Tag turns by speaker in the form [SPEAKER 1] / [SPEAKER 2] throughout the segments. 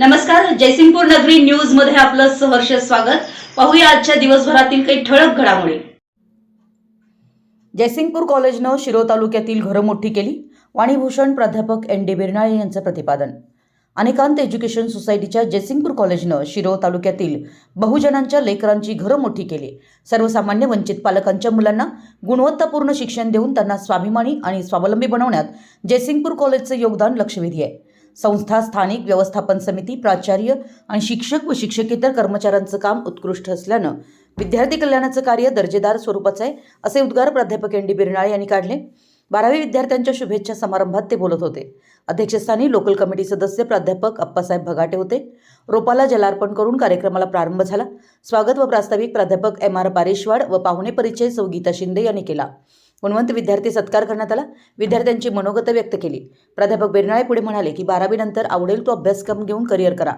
[SPEAKER 1] नमस्कार जयसिंगपूर नगरी न्यूजमध्ये आपलं सहर्ष स्वागत. पाहूया आजच्या दिवसभरातील काही ठळक घडामोडी. जयसिंगपूर कॉलेजनं शिरो तालुक्यातील घरं मोठी केली. वाणीभूषण प्राध्यापक एन डी बिरनाळे यांचं प्रतिपादन. अनेकांत एज्युकेशन सोसायटीच्या जयसिंगपूर कॉलेजनं शिरो तालुक्यातील बहुजनांच्या लेकरांची घरं मोठी केली. सर्वसामान्य वंचित पालकांच्या मुलांना गुणवत्तापूर्ण शिक्षण देऊन त्यांना स्वाभिमानी आणि स्वावलंबी बनवण्यात जयसिंगपूर कॉलेजचं योगदान लक्षवेधी आहे. संस्था स्थानिक व्यवस्थापन समिती प्राचार्य आणि शिक्षक व शिक्षकेतर कर्मचाऱ्यांचं काम उत्कृष्ट असल्यानं विद्यार्थी कल्याणाचं कार्य दर्जेदार स्वरूपाचं आहे असे उद्गार प्राध्यापक एन डी बिरनाळे यांनी काढले. बारावी विद्यार्थ्यांच्या शुभेच्छा समारंभात ते बोलत होते. अध्यक्षस्थानी लोकल कमिटी सदस्य प्राध्यापक अप्पासाहेब भगाटे होते. रोपाला जलार्पण करून कार्यक्रमाला प्रारंभ झाला. स्वागत व प्रास्ताविक प्राध्यापक एम आर पारेशवाड व पाहुणे परिचय सौ गीता शिंदे यांनी केला. गुणवंत विद्यार्थी सत्कार करण्यात आला. विद्यार्थ्यांची मनोगत व्यक्त केली. प्राध्यापक बिरनाळे पुढे म्हणाले की बारावीनंतर आवडेल तो अभ्यासक्रम घेऊन करिअर करा.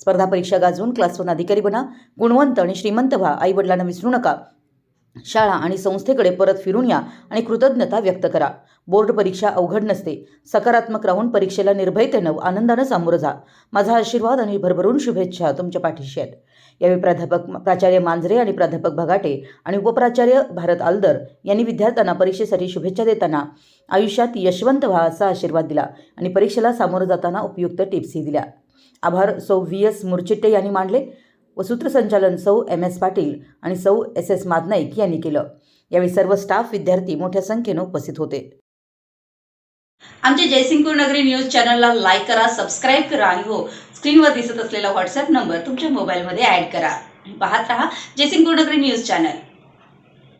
[SPEAKER 1] स्पर्धा परीक्षा गाजवून क्लास वन अधिकारी बना. गुणवंत आणि श्रीमंत व्हा. आई वडिलांना विसरू नका. शाळा आणि संस्थेकडे परत फिरून या आणि कृतज्ञता व्यक्त करा. बोर्ड परीक्षा अवघड नसते. सकारात्मक राहून परीक्षेला निर्भयतेनं आनंदानं सामोरं जा. माझा आशीर्वाद आणि भरभरून शुभेच्छा तुमच्या पाठीशी आहेत. यावेळी प्राध्यापक प्राचार्य मांजरे आणि प्राध्यापक भगाटे आणि उपप्राचार्य भारत आलदर यांनी विद्यार्थ्यांना परीक्षेसाठी शुभेच्छा देताना आयुष्यात यशवंत व्हा असा आशीर्वाद दिला आणि परीक्षेला सामोरं जाताना उपयुक्त टिप्सही दिल्या. आभार. सौ व्ही. एस. मुरचिट्टे यांनी मांडले. व सूत्रसंचालन सौ एम एस पाटील आणि सौ एस एस मादनाईक यांनी केलं. यावेळी सर्व स्टाफ विद्यार्थी मोठ्या संख्येनं उपस्थित होते. आमच्या जयसिंगपूर नगरी न्यूज चॅनलला लाईक करा सबस्क्राईब करा आणि हो स्क्रीनवर दिसत असलेला व्हॉट्सअप नंबर तुमच्या मोबाईलमध्ये ॲड करा. आणि पाहत रहा जयसिंगपूर नगरी न्यूज चॅनल.